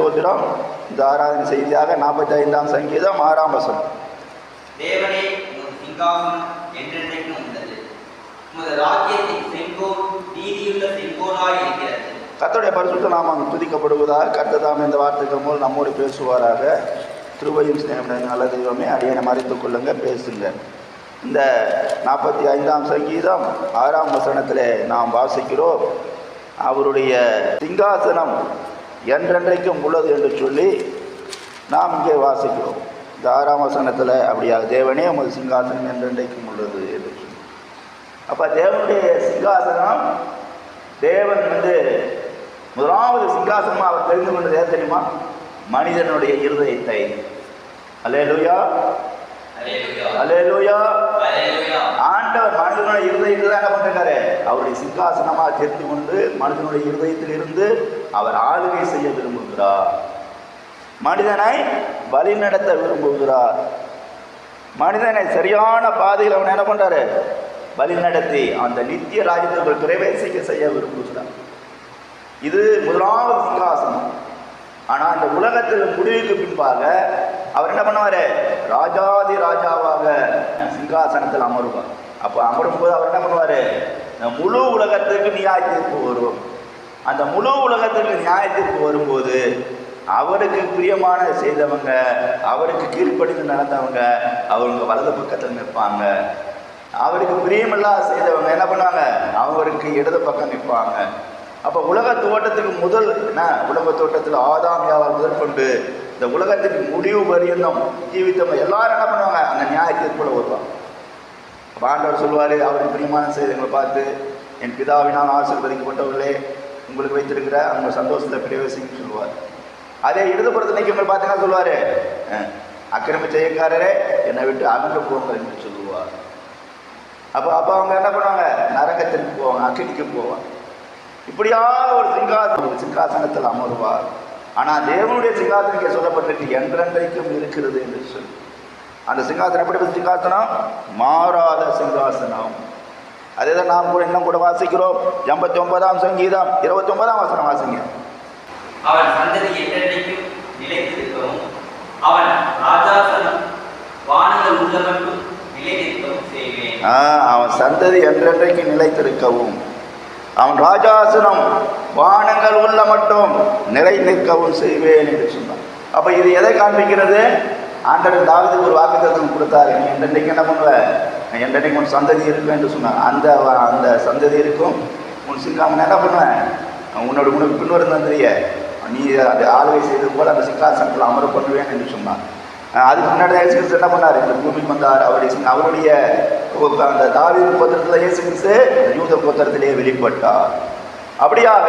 சோதரம் இந்த ஆராதனை செய்தியாக நாற்பத்தி ஐந்தாம் சங்கீதம் ஆறாம் வசனம். தேவனே சிங்காசனம் என்றென்றைக்கும் உள்ளது உமது ராஜ்யத்தின் செங்கோல் நீதியுள்ள செங்கோலாய் இருக்கிறது. கர்த்தருடைய பரிசுத்த நாமம் துதிக்கப்படுவதாக கர்த்ததாம் இந்த வார்த்தைகள் மூலம் நம்மோடு பேசுவாராக. திருவையும் நல்ல தெய்வமே அடியனை மறைத்துக் கொள்ளுங்க பேசுங்க இந்த நாற்பத்தி ஐந்தாம் சங்கீதம் ஆறாம் வசனத்திலே நாம் வாசிக்கிறோம். அவருடைய சிங்காசனம் என்றென்றைக்கும் உள்ளது என்று சொல்லி நாம் இங்கே வாசிக்கிறோம். இந்த ஆறாம் வசனத்தில் அப்படியா தேவனே உமது சிங்காசனம் என்றென்றைக்கும் உள்ளது என்று சொல்லி. அப்போ தேவனுடைய சிங்காசனம் தேவன் வந்து முதலாவது சிங்காசனமாக அவர் தெரிந்து கொண்டது ஏன் தெரியுமா? மனிதனுடைய இருதயத்தை. அலேலுயா அல்லேலூயா. அலேலுயா அல்லேலூயா. ஆண்டவர் மனிதனுடைய இருதயத்தில் தான் என்ன பண்ணிருக்காரு. அவருடைய சிங்காசனமாக சேர்த்து கொண்டு மனிதனுடைய இருதயத்தில் இருந்து அவர் ஆளுகை செய்ய விரும்புகிறார். மனிதனை வழிநடத்த விரும்புகிறார். மனிதனை சரியான பாதையில் அவன் என்ன பண்றாரு? வழிநடத்தி அந்த நித்திய ராஜ்யத்திற்குள் பிரவேசிக்க செய்ய விரும்புகிறார். இது முதலாவது சிங்காசனம். ஆனால் அந்த உலகத்தில் முடிவுக்கு பின்பாக அவர் என்ன பண்ணுவார்? ராஜாதி ராஜாவாக சிங்காசனத்தில் அமருவார். அப்போ அமரும் போது அவர் என்ன பண்ணுவார்? இந்த முழு உலகத்துக்கு நியாய தீர்ப்பு வரும். அந்த முழு உலகத்துக்கு நியாய தீர்ப்பு வரும்போது அவருக்கு பிரியமான செய்தவங்க அவருக்கு கீழ்ப்படிந்து நடந்தவங்க அவங்க வலது பக்கத்தில் நிற்பாங்க. அவருக்கு பிரியமில்லா செய்தவங்க என்ன பண்ணுவாங்க? அவருக்கு இடது பக்கம் நிற்பாங்க. அப்போ உலக தோட்டத்துக்கு முதல் என்ன? உலக தோட்டத்தில் ஆதாம் யாவால் முதல் கொண்டு இந்த உலகத்துக்கு முடிவு பரியந்தம் ஜீவித்தவங்க எல்லாரும் என்ன பண்ணுவாங்க? அந்த நியாய தீர்ப்பில் வருவாங்க. பாண்டவர் சொல்வார் சொல்லுவார் அவருக்கு பிரியமான செய்திகளை பார்த்து என் பிதாவினால் ஆசீர்வதிக்கப்பட்டவர்களே உங்களுக்கு வைத்திருக்கிற அவங்க சந்தோஷத்தை பிரவேசின்னு சொல்லுவார் அதே இடதுபுறத்தில் நிற்கிறவங்க பார்த்தீங்கன்னா சொல்லுவார் அக்கிரம செய்யக்காரரே என்னை விட்டு அகன்று போங்க என்று சொல்லுவார். அப்போ அப்போ அவங்க என்ன பண்ணுவாங்க? நரகத்திற்கு போவாங்க அக்கினிக்கு போவாங்க. இப்படியா ஒரு சிங்காசனம் ஒரு சிங்காசனத்தில் அமருவார். ஆனால் தேவனுடைய சிங்காசனம் சொல்லப்பட்டிருக்கு என்றென்றைக்கும் இருக்கிறது என்று சொல்லி. அந்த சிங்காசனம் எப்படிப்பட்ட சிங்காசனம்? மாறாத சிங்காசனம். அதே தான் நாம் கூட இன்னும் கூட வாசிக்கிறோம். எண்பத்தி ஒன்பதாம் சங்கீதம் இருபத்தி ஒன்பதாம் வசனம் வாசிங்க. அவன் சந்ததி என்றென்றைக்கும் நிலைத்திருக்கவும் அவன் ராஜாசனம் வானங்கள் உள்ள மட்டும் நிலைநிற்கவும் செய்வேன் அவன் சந்ததி என்றென்றைக்கு நிலைத்திருக்கவும் அவன் ராஜாசனம் வானங்கள் உள்ள மட்டும் நிலை நிற்கவும் செய்வேன் என்று சொன்னான். அப்ப இது எதை காண்பிக்கிறது? ஆண்டவர் தாவதுக்கு ஒரு வாக்குத்தத்தம் கொடுத்தாரு. நீ என்றென்றைக்கு என்ன பண்ணுவ? என்றைக்கு என்றென்றைக்கு உன் சந்ததி இருக்கும் என்று சொன்னார் அந்த அந்த சந்ததி இருக்கும். உன் சிங்காமன் என்ன பண்ணுவேன் உன்னோட உனக்கு பின்வரும் தந்திரிய நீ அது ஆளுகை செய்தது போல அந்த சிங்காசனத்தில் அமர பண்ணுவேன் என்று சொன்னார் அதுக்கு முன்னாடி தான் இயேசு கிறிஸ்து என்ன பண்ணார்? இந்த பூமிக்கு வந்தார். அவருடைய அவருடைய அந்த தாவீது கோத்திரத்தில் இயேசு கிறிஸ்து யூத கோத்திரத்திலேயே வெளிப்பட்டார். அப்படியாக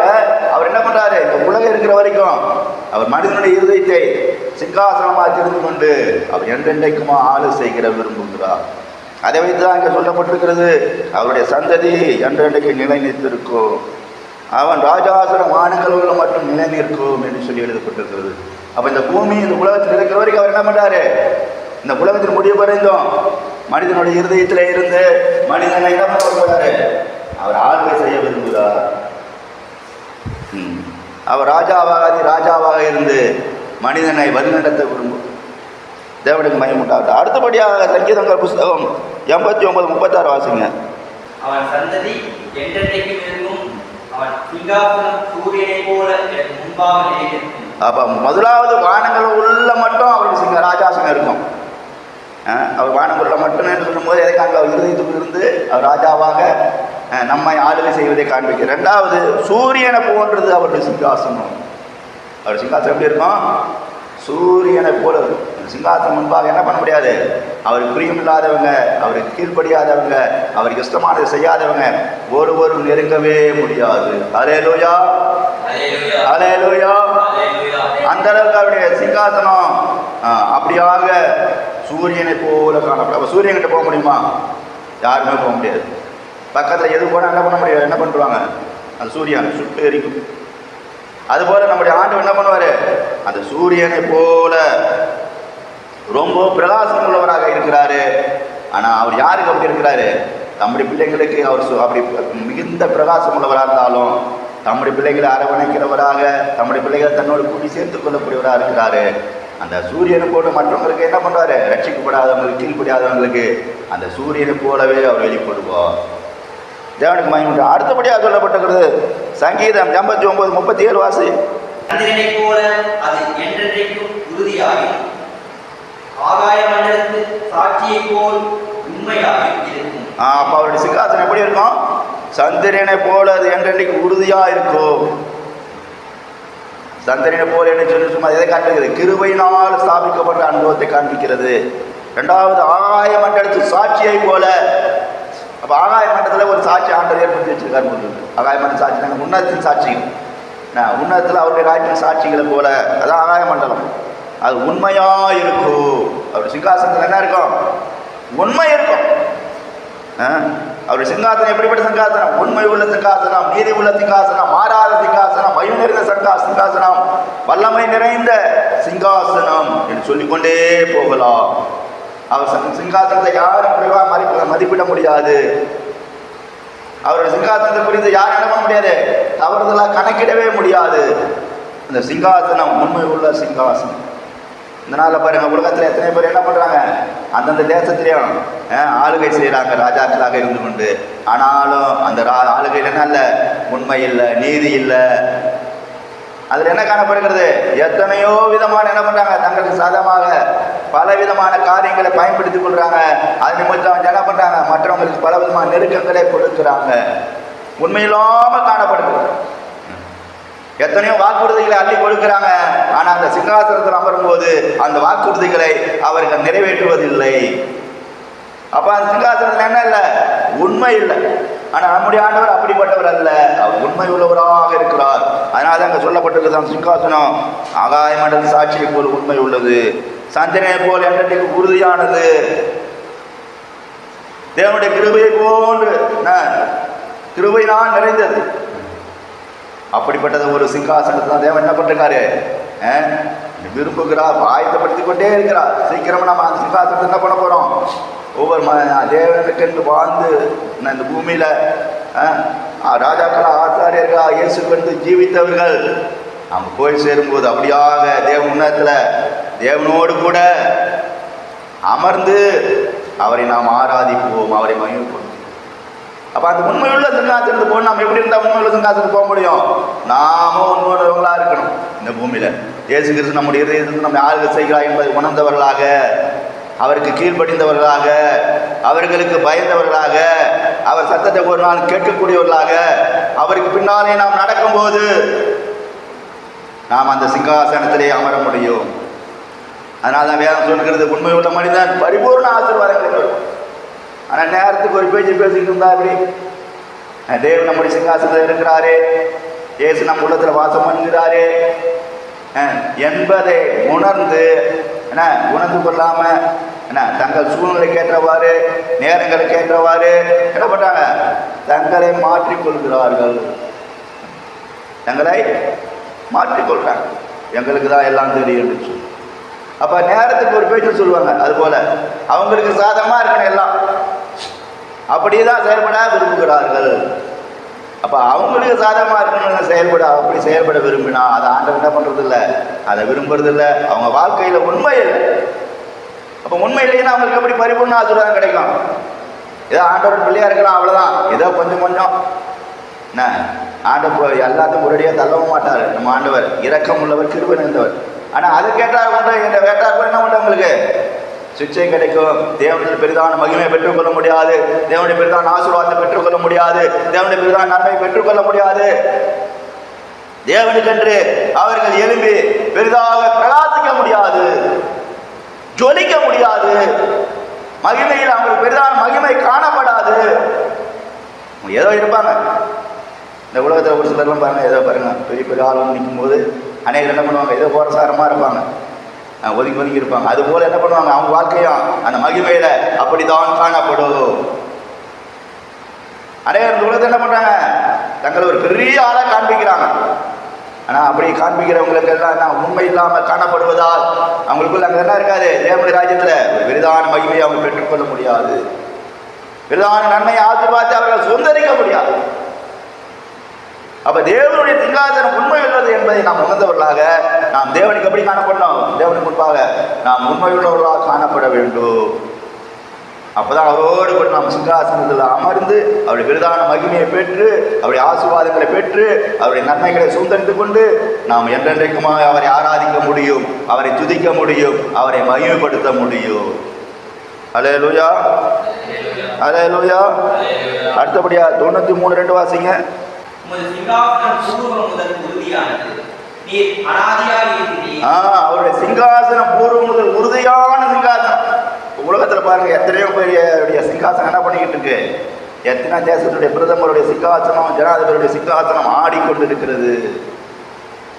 அவர் என்ன பண்ணுறாரு இந்த உலகம் இருக்கிற வரைக்கும் அவர் மனிதனுடைய இருதயத்தை சிங்காசனமாக இருந்து கொண்டு அவர் என்றென்றைக்குமா ஆளு செய்கிற விரும்புகிறார். அதை வைத்து தான் இங்கே சொல்லப்பட்டிருக்கிறது அவருடைய சந்ததி என்றென்றைக்கு நிலை நிற்த்திருக்கும் அவன் ராஜாசுரம் வானங்களோடு மட்டும் நிலை நிற்கும் என்று சொல்லி எழுதப்பட்டிருக்கிறது. அப்போ இந்த பூமி இந்த உலகத்தில் இருக்கிற வரைக்கும் அவர் என்ன பண்ணுறாரு இந்த உலகத்தில் முடிவு பறிந்தோம் மனிதனுடைய இருதயத்தில் இருந்து மனிதனை என்ன பண்ண போகிறாரு? அவர் ஆளுகை செய்ய விரும்புகிறார். அவர் ராஜாவாக ராஜாவாக இருந்து மனிதனை வழிநடத்த விரும்பும். தேவனுக்கு மயமுட்டாகட்டும் அடுத்தபடியாக சங்கீதங்கள் புஸ்தகம் எண்பத்தி ஒன்பது முப்பத்தாறு வாசிங்க. அவன் சந்ததி என்றென்றைக்கும் இருக்கும். அவன் சிங்காசனம் சூரியனைப் போல முன்பாக அப்போ முதலாவது வானங்கள் உள்ள மட்டும் அவருக்கு சிங்க ராஜாசனம் இருக்கும். அவர் வானங்குள்ள மட்டும் என்று சொல்லும்போது எதை காண்க அவர் இருந்து அவர் ராஜாவாக நம்மை ஆளுகை செய்வதை காண்பிக்க ரெண்டாவது சூரியனை போன்றது அவருடைய சிங்காசனம். அவர் சிங்காசனம் எப்படி இருக்கும்? சூரியனை போல இருக்கும். சிங்காசனம் முன்பாக என்ன பண்ண முடியாது? அவருக்கு பிரியமில்லாதவங்க அவருக்கு கீழ்ப்படியாதவங்க அவருக்கு இஷ்டமானதை செய்யாதவங்க ஒருவரும் நெருங்கவே முடியாது. அலேலோயா அல்லேலூயா அலேலோயா அல்லேலூயா அந்த அளவுக்கு அவருடைய சிங்காசனம் அப்படியாக சூரியனை போல காணப்படும். அப்போ சூரியன்கிட்ட போக முடியுமா? யாருமே போக முடியாது. பக்கத்தில் எது போனால் என்ன பண்ண முடியாது என்ன பண்ணுவாங்க அந்த சூரியன் சுட்டு எரிக்கும் அதுபோல நம்முடைய ஆண்டு என்ன பண்ணுவார்? அந்த சூரியனை போல ரொம்ப பிரகாசம் உள்ளவராக இருக்கிறாரு. ஆனால் அவர் யாருக்கு அப்படி இருக்கிறாரு? தம்முடைய பிள்ளைங்களுக்கு அவர் சு- அப்படி மிகுந்த பிரகாசம் உள்ளவராக இருந்தாலும் தம்முடைய பிள்ளைகளை அரவணைக்கிறவராக தம்முடைய பிள்ளைகளை தன்னோடு கூட்டி சேர்த்து கொள்ளக்கூடியவராக இருக்கிறாரு. அந்த சூரியனை போல மற்றவங்களுக்கு என்ன பண்ணுறாரு ரட்சிக்கப்படாதவங்களுக்கு கீழ்படியாதவங்களுக்கு அந்த சூரியனை போலவே அவர் வெளிப்படுவோம் தேவனுக்கு மகிமை அடுத்தபடியாக சொல்லப்பட்டிருக்கிறது சங்கீதம் எண்பத்தி ஒன்பது முப்பத்தி ஏழு வாசி போல அது என்றென்றைக்கும் உறுதியாயும் ஆகாய மண்டலத்து சாட்சியைப் போல் உண்மையாயும் இருக்கும். ஆ, அப்ப அவருடைய சிங்காசனம் எப்படி இருக்கும்? சந்திரனை போல அது என்றென்றைக்கு உறுதியா இருக்கும் சந்திரனை போல என்ன சொல்லி சும்மா எதை காட்டுகிறது. கிருபையினால் ஸ்தாபிக்கப்பட்ட அனுபவத்தை காண்பிக்கிறது. ரெண்டாவது ஆகாய மண்டலத்து சாட்சியை போல அப்போ ஆகாய மண்டலத்தில் ஒரு சாட்சி ஆண்டர் ஏற்படுத்தி வச்சிருக்காரு உங்களுக்கு ஆகாய மண்டல சாட்சி நாங்கள் உன்னதத்தின் சாட்சிகள். நான் உன்னதத்தில் அவருடைய ராஜ்ய சாட்சிகளை போல அதான் ஆகாய மண்டலம். அது உண்மையாக இருக்கும் அவர் சிங்காசனத்தில் என்ன இருக்கும்? உண்மை இருக்கும் ஆ? அவருடைய சிங்காசனம் எப்படிப்பட்ட சிங்காசனம்? உண்மை உள்ள சிங்காசனம் நீதி உள்ள சிங்காசனம் மாறாத சிங்காசனம் மயம் நிறைந்த சங்கா சிங்காசனம் வல்லமை நிறைந்த சிங்காசனம் என்று சொல்லிக்கொண்டே போகலாம். அவர் சிங்காசனத்தை யாரும் குறைவாக மதிப்ப மதிப்பிட முடியாது. அவருடைய சிங்காசனத்தை குறித்து யாரும் என்ன பண்ண முடியாது. தவறுதலாக கணக்கிடவே முடியாது. இந்த சிங்காசனம் உண்மை உள்ள சிங்காசனம். இந்த நாளில் பாருங்க உலகத்தில் எத்தனை பேர் என்ன பண்ணுறாங்க அந்தந்த தேசத்திலையும் ஆளுகை செய்கிறாங்க ராஜாக்களாக இருந்து கொண்டு. ஆனாலும் அந்த ரா ஆளுகையில் என்ன இல்லை? உண்மை இல்லை நீதி இல்லை. அதில் என்ன காணப்படுகிறது? எத்தனையோ விதமான என்ன பண்ணுறாங்க தங்களுக்கு சாதமாக பல விதமான காரியங்களை பயன்படுத்திக் கொள்கிறாங்க அது நிமித்தம் அவங்க என்ன பண்ணுறாங்க மற்றவங்களுக்கு பல விதமான நெருக்கங்களை கொடுக்குறாங்க. உண்மையில்லாமல் காணப்படுகிறது. எத்தனையோ வாக்குறுதிகளை அள்ளி கொடுக்கிறாங்க. ஆனா அந்த சிங்காசனத்தில் அமரும்போது அந்த வாக்குறுதிகளை அவர்கள் நிறைவேற்றுவதில்லை. அப்ப அந்த சிங்காசனத்தில் என்ன இல்லை? உண்மை இல்லை. ஆனா நம்முடைய ஆண்டவர் அப்படிப்பட்டவர் அல்ல. அவர் உண்மை உள்ளவராக இருக்கிறார். அதனால தான் அங்க சொல்லப்பட்டிருக்கிறது சிங்காசனம். ஆகாய மண்டல சாட்சியை போல் உண்மை உள்ளது சந்திரனை போல் என்றைக்கு உறுதியானது. தேவனுடைய கிருபையை போன்று கிருபை நான் நிறைந்தது. அப்படிப்பட்டது ஒரு சிங்காசனத்தை தான் தேவன் என்ன பண்ணிருக்காரு? விரும்புகிறார் ஆயத்தப்படுத்திக் கொண்டே இருக்கிறார் சீக்கிரமா நம்ம அந்த சிங்காசனத்தை என்ன பண்ண போறோம். ஒவ்வொரு ம- தேவனுக்கென்று வாழ்ந்து இந்த பூமியில அஹ், ராஜாக்களா ஆச்சாரியர்களா இயேசு கண்டு ஜீவித்தவர்கள் அவங்க போய் சேரும்போது அப்படியாக தேவ உன்னதத்துல தேவனோடு கூட அமர்ந்து அவரை நாம் ஆராதிப்போம் அவரை மகிழ்ப்போம் அப்ப அந்த உண்மையுள்ள சிங்காசனத்துக்கு போகணும் நம்ம எப்படி இருந்தால் உண்மையுள்ள சிங்காசனத்துக்கு போக முடியும்? நாமும் உண்மையுள்ளவங்களா இருக்கணும் இந்த பூமியில. இயேசு கிறிஸ்து நம்முடைய இதயத்திலிருந்து நம்ம யாருக்கு செய்கிறார் என்பதை உணர்ந்தவர்களாக அவருக்கு கீழ்ப்படிந்தவர்களாக அவர்களுக்கு பயந்தவர்களாக அவர் சத்தத்தை ஒரு நாள் கேட்கக்கூடியவர்களாக அவருக்கு பின்னாலே நாம் நடக்கும்போது நாம் அந்த சிங்காசனத்திலே அமர முடியும். அதனால தான் வேதம் சொல்கிறது உள்ள மனிதன் பரிபூர்ண ஆசீர்வாதங்களை ஆனால் நேரத்துக்கு ஒரு பேச்சு பேசிக்கிட்டு இருந்தா அப்படி தேவன் நம்முடைய சிங்காசனத்தில் இருக்கிறாரே இயேசு நம்ம உள்ளத்தில் வாசம் பண்ணுகிறாரே என்பதை உணர்ந்து என்ன உணர்ந்து கொள்ளாம என்ன தங்கள் சூழ்நிலைக்கு ஏற்றவாறு நேரங்களுக்கு ஏற்றவாறு என்ன பண்றாங்க? தங்களை மாற்றிக்கொள்கிறார்கள். தங்களை மாற்றிக்கொள்றாங்க. எங்களுக்கு தான் எல்லாம் தெரியும் சொல்லி. அப்ப நேரத்துக்கு ஒரு பேச்சு சொல்லுவாங்க அது போல அவங்களுக்கு சாதகமா இருக்கணும் எல்லாம். அப்படிதான் செயல்பட விரும்புகிறார்கள். அப்போ அவங்களுக்கு சாதகமாக இருக்கணும்னு செயல்பட அப்படி செயல்பட விரும்பினா அதை ஆண்டவர் என்ன பண்ணுறது இல்லை அதை விரும்புறது இல்லை அவங்க வாழ்க்கையில் உண்மை இல்லை. அப்போ உண்மை இல்லைன்னா அவங்களுக்கு எப்படி பரிபூர்ண ஆசீர்வாதம் கிடைக்கும்? ஏதோ ஆண்டவர் பிள்ளையாக இருக்கலாம் அவ்வளோதான் ஏதோ கொஞ்சம் கொஞ்சம். என்ன? ஆண்டவர் எல்லாத்தையும் ஒரேடியாக தள்ளவும் மாட்டார். நம்ம ஆண்டவர் இரக்கம் உள்ளவர் கிருபன் இருந்தவர் ஆனால் அது கேட்டால் கொண்டு இந்த வேட்டார் என்ன உண்டு உங்களுக்கு? சிக்ஷை கிடைக்கும். தேவனுடைய பெரிதான மகிமையை பெற்றுக்கொள்ள முடியாது. தேவனுடைய பெரிதான ஆசீர்வாதத்தை பெற்றுக்கொள்ள முடியாது. தேவனுடைய பெரிதான நன்மை பெற்றுக்கொள்ள முடியாது. தேவனுக்கென்று அவர்கள் எழும்பி பெரிதாக பிரகாசிக்க முடியாது. ஜொலிக்க முடியாது. மகிமையில் அவங்களுக்கு பெரிதான மகிமை காணப்படாது. ஏதோ இருப்பாங்க. இந்த உலகத்தில் ஒரு சிலர்லாம் பாருங்க ஏதோ பாருங்க. பெரிய பெரிய ஆளும் நிற்கும் போது அநேகர் என்ன பண்ணுவாங்க? ஏதோ போரசாரமாக இருப்பாங்க. ஒதுங்கி ஒதுங்கி இருப்பாங்க. அது போல என்ன பண்ணுவாங்க? அவங்க வாழ்க்கையும் அந்த மகிமையில அப்படித்தான் காணப்படும். அநேகர் இந்த உலகத்தை என்ன பண்றாங்க? தங்களை ஒரு பெரிய ஆளாக காண்பிக்கிறாங்க. ஆனா அப்படி காண்பிக்கிறவங்களுக்கு எல்லாம் என்ன? உண்மை இல்லாமல் காணப்படுவதால் அவங்களுக்குள்ள அங்க என்ன இருக்காது? தேவனுடைய ராஜ்யத்துல ஒரு பெரிதான மகிமையை அவங்க பெற்றுக்கொள்ள முடியாது. விருதான நன்மையை ஆசீர்வாதத்தை அவர்கள் சுந்தரிக்க முடியாது. அப்ப தேவனுடைய சிங்காசனம் உண்மை உள்ளது என்பதை நாம் உணர்ந்தவர்களாக நாம் தேவனுக்கு எப்படி காணப்படணும் தேவனுக்கு முன்பாக நாம் உண்மை உள்ளவர்களாக காணப்பட வேண்டும். அப்பதான் அவரோடு கூட நாம் சிங்காசனத்தில் அமர்ந்து அவருடைய விருதான மகிமையை பெற்று அவருடைய ஆசீர்வாதங்களை பெற்று அவருடைய நன்மைகளை சுந்தரித்து கொண்டு நாம் என்றென்றைக்குமாக அவரை ஆராதிக்க முடியும் அவரை துதிக்க முடியும் அவரை மகிமைப்படுத்த முடியும். அலே லூயா அலே லூயா அடுத்தபடியா தொண்ணூத்தி மூணு ரெண்டு வாசிங்க. உமது சிங்காசனம் பூர்வம் முதல் உறுதியானது. நீர் அனாதியாக இருக்கிறீர். அவருடைய சிங்காசனம் பூர்வம் முதல் உறுதியான சிங்காசனம். உலகத்துல பாருங்க எத்தனையோ பேருடைய சிங்காசனம் என்ன பண்ணிக்கிட்டு இருக்கு? எத்தனை தேசத்துடைய பிரதமருடைய சிங்காசனம் ஜனாதிபதியுடைய சிங்காசனம் ஆடிக்கொண்டு இருக்கிறது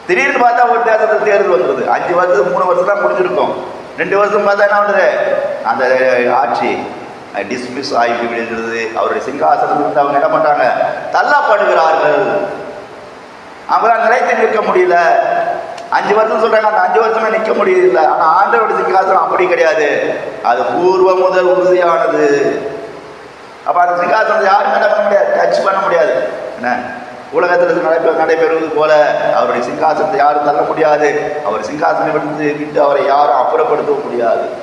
திடீர்னு பார்த்தா ஒரு தேசத்தில் தேர்தல் வந்துருது. அஞ்சு வருஷம் மூணு வருஷம் தான் முடிஞ்சிருக்கும். ரெண்டு வருஷம் பார்த்தா என்ன பண்ணுது அந்த ஆட்சி. டிஸ்மிஸ் ஆகி விடுகிறது. அவருடைய சிங்காசனத்தில் அவங்க என்ன பண்ணுறாங்க தள்ளப்படுகிறார்கள். அவங்களால நிலைத்து நிற்க முடியல. அஞ்சு வருஷம் சொல்கிறாங்க அந்த அஞ்சு வருஷமே நிற்க முடியல. ஆனால் ஆண்டவருடைய சிங்காசனம் அப்படி கிடையாது. அது பூர்வ முதல் உறுதியானது. அப்போ அந்த சிங்காசனத்தை யாரும் என்ன பண்ண முடியாது. டச் பண்ண முடியாது. என்ன? உலகத்தில் நடைபெற நடைபெறுவது போல அவருடைய சிங்காசனத்தை யாரும் தள்ள முடியாது. அவர் சிங்காசனம் விட்டு விட்டு அவரை யாரும் அப்புறப்படுத்த முடியாது.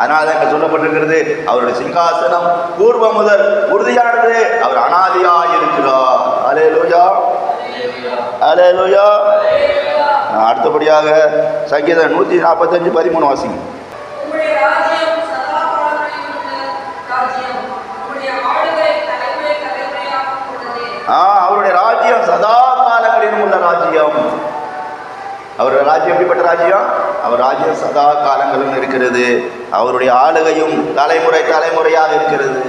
அதனால தான் சொல்லப்பட்டிருக்கிறது அவருடைய சிங்காசனம் பூர்வ முதல் உறுதியானது. அவர் அனாதியாய் இருக்கிறார் அலே லோஜா அலே லோஜா அடுத்தபடியாக சங்கீதம் நூற்றி நாற்பத்தஞ்சு பதிமூணு வாசிங்க. ஆ அவருடைய ராஜ்யம் சதா காலங்களிலும் உள்ள ராஜ்யம். அவருடைய ராஜ்யம் எப்படிப்பட்ட ராஜ்யம்? அவர் ராஜ்யம் சதா காலங்களும் இருக்கிறது. அவருடைய ஆளுகையும் தலைமுறை தலைமுறையாக இருக்கிறது.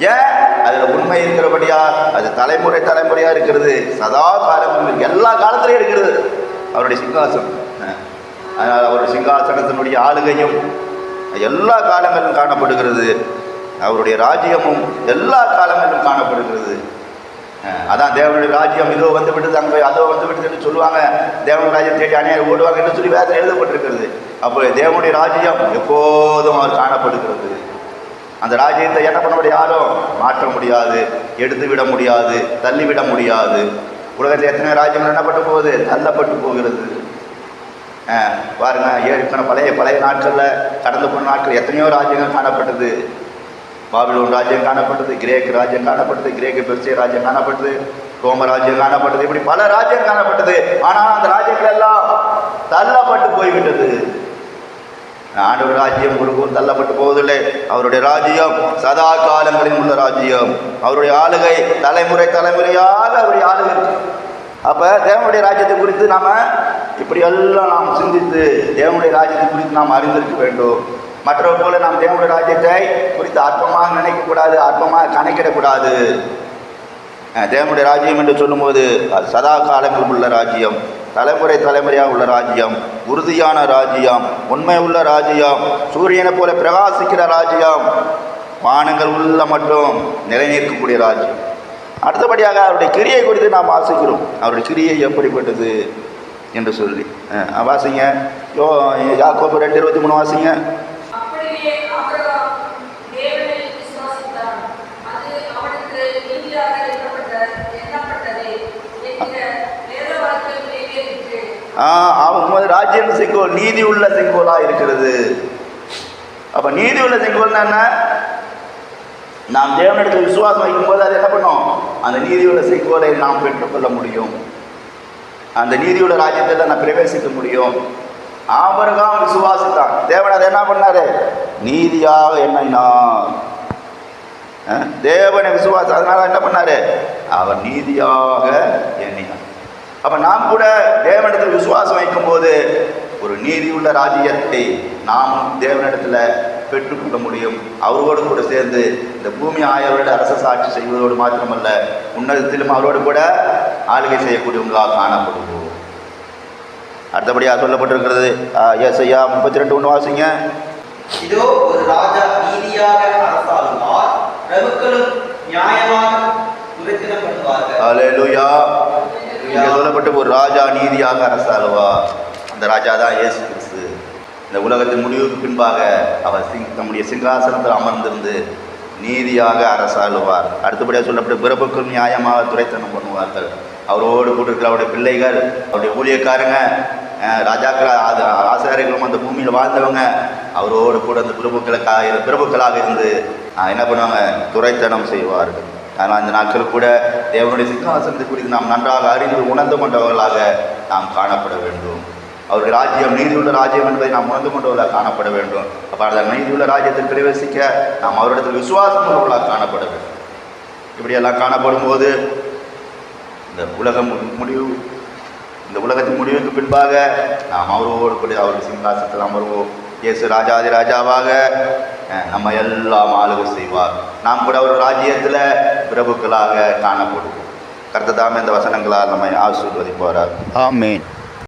ஏன்? அதில் உண்மை இருக்கிறபடியா அது தலைமுறை தலைமுறையாக இருக்கிறது. சதா காலமும் எல்லா காலத்திலையும் இருக்கிறது. அவருடைய சிங்காசனம். அதனால் அவருடைய சிங்காசனத்தினுடைய ஆளுகையும் எல்லா காலங்களிலும் காணப்படுகிறது. அவருடைய ராஜ்யமும் எல்லா காலங்களிலும் காணப்படுகிறது. அதான் தேவனுடைய ராஜ்யம் இதோ வந்து விடுது அங்கே அதோ வந்து விடுது சொல்லுவாங்க. தேவனுடைய ராஜ்யம் தேடி அநேகர் ஓடுவாங்க என்று சொல்லி வேதத்தில் எழுதப்பட்டிருக்கிறது. அப்போ தேவனுடைய ராஜ்யம் எப்போதும் அவர் காணப்படுகிறது. அந்த ராஜ்யத்தை என்ன பண்ண முடியாது யாரும் மாற்ற முடியாது எடுத்து விட முடியாது தள்ளிவிட முடியாது. உலகத்தில் எத்தனை ராஜ்யங்கள் என்னப்பட்டு போகுது? தள்ளப்பட்டு போகிறது. பாருங்க ஏற்கனவே பழைய பழைய நாட்களில் கடந்து போன நாட்கள் எத்தனையோ ராஜ்யங்கள் காணப்பட்டது. பாபிலோன் ராஜ்யம் காணப்பட்டது கிரேக் ராஜ்யம் காணப்பட்டது கிரேக் பெர்சிய ராஜ்யம் காணப்பட்டது ரோம ராஜ்யம் காணப்பட்டது இப்படி பல ராஜ்யம் காணப்பட்டது. ஆனால் அந்த ராஜ்யங்கள் எல்லாம் தள்ளப்பட்டு போய்விட்டது. ஆண்டவர் ராஜ்யம் ஒருபோதும் தள்ளப்பட்டு போவதில்லை. அவருடைய ராஜ்யம் சதா காலங்களில் உள்ள ராஜ்யம். அவருடைய ஆளுகை தலைமுறை தலைமுறையாக அவருடைய ஆளுகை அப்போ தேவனுடைய ராஜ்யத்தை குறித்து நாம் இப்படியெல்லாம் நாம் சிந்தித்து தேவனுடைய ராஜ்யத்தை குறித்து நாம் அறிந்திருக்க வேண்டும். மற்றவர் போல நாம் தேவனுடைய ராஜ்யத்தை குறித்து அற்பமாக நினைக்கக்கூடாது அற்பமாக கணக்கிடக்கூடாது. தேவனுடைய ராஜ்யம் என்று சொல்லும்போது அது சதா காலங்கள் உள்ள ராஜ்யம் தலைமுறை தலைமுறையாக உள்ள ராஜ்யம் உறுதியான ராஜ்யம் உண்மை உள்ள ராஜ்யம் சூரியனை போல பிரகாசிக்கிற ராஜ்யம் வானங்கள் உள்ள மட்டும் நிலைநிற்கக்கூடிய ராஜ்யம். அடுத்தபடியாக அவருடைய கிரியை குறித்து நாம் வாசிக்கிறோம். அவருடைய கிரியை எப்படிப்பட்டது என்று சொல்லி. வாசிங்க. யோ யாக்கோபு ரெண்டு இருபத்தி மூணு வாசிங்க அப்படியே ஆபிரகாம் தேவனை விசுவாசித்தான் அது அவனுக்கு நீதியாக எண்ணப்பட்ட எண்ணப்பட்டது என்கிற வேத வாக்கியம் நிறைவேறிற்று ஆஹ் அவன் உமது ராஜ்யம் செங்கோல் நீதி உள்ள செங்கோலா இருக்கிறது. அப்ப நீதி உள்ள செங்கோல்னா என்ன? நாம் தேவனிடத்தில் விசுவாசம் வைக்கும்போது அது என்ன பண்ணும்? அந்த நீதியுள்ள செங்கோலை நாம் பெற்றுக்கொள்ள முடியும். அந்த நீதியுள்ள ராஜ்யத்தில் நான் பிரவேசிக்க முடியும். ஆபரகாம் விசுவாசித்தான். தேவன் அதை என்ன பண்ணாரு? நீதியாக எண்ணினார். தேவனை விசுவாசம் அதனால என்ன பண்ணாரு? அவர் நீதியாக எண்ணினார். அப்ப நாம் கூட தேவனிடத்தில் விசுவாசம் வைக்கும்போது ஒரு நீதியுள்ள ராஜ்யத்தை நாமும் தேவனிடத்துல பெற்றுக்கொள்ள முடியும். அவரோடு கூட சேர்ந்து இந்த பூமி ஆயவரோட அரச சாட்சி செய்வதோடு மாத்திரமல்ல உன்னதத்திலும் அவரோடு கூட ஆளுகை செய்யக்கூடியவங்களாக காணப்படுவோம். அடுத்தபடியாக சொல்லப்பட்டிருக்கிறது எஸ் ஐயா முப்பத்தி ரெண்டு ஒன்று வாசிங்க. இதோ ஒரு ராஜா நீதியாக அரசாளுவார் பிரபுக்களும் நியாயமாக இங்கே சொல்லப்பட்ட ஒரு ராஜா நீதியாக அரசாளுவா அந்த ராஜா தான் இயேசு கிறிஸ்து. இந்த உலகத்தின் முடிவுக்கு பின்பாக அவர் சிங் தம்முடைய சிங்காசனத்தில் அமர்ந்திருந்து நீதியாக அரசாளுவார் அடுத்தபடியாக சொல்லப்பட்ட பிறப்புக்கும் நியாயமாக துரைத்தனம் பண்ணுவார்கள். அவரோடு கூட இருக்கிற அவருடைய பிள்ளைகள் அவருடைய ஊழியக்காரங்க ராஜாக்கள் ஆ- ஆசாரியர்களும் அந்த பூமியில் வாழ்ந்தவங்க அவரோடு கூட அந்த பிரபுக்களுக்காக பிரபுக்களாக இருந்து என்ன பண்ணுவாங்க? துரைத்தனம் செய்வார்கள். ஆனால் அந்த நாட்கள் கூட தேவனுடைய சிங்காசனத்தை குறித்து நாம் நன்றாக அறிந்து உணர்ந்து கொண்டவர்களாக நாம் காணப்பட வேண்டும். அவருடைய ராஜ்யம் நீதியுள்ள ராஜ்யம் என்பதை நாம் உணர்ந்து கொண்டவர்களாக காணப்பட வேண்டும். அப்போ அந்த நீதியுள்ள ராஜ்யத்தில் பிரவேசிக்க நாம் அவரிடத்தில் விசுவாசம் உள்ளவர்களாக காணப்பட வேண்டும். இப்படியெல்லாம் காணப்படும் போது இந்த உலகம் முடிவு இந்த உலகத்தின் முடிவுக்கு பின்பாக நாம் அவரோடு கூட அவருடைய சிங்காசத்தில் அமர்வோம். இயேசு ராஜாதி ராஜாவாக நம்ம எல்லாம் ஆளுகை செய்வார். நாம் கூட ஒரு ராஜ்யத்தில் பிரபுக்களாக காணப்படுவோம் கர்த்ததாமே இந்த வசனங்களால் நம்மை ஆசீர்வதிப்பார் ஆமேன்.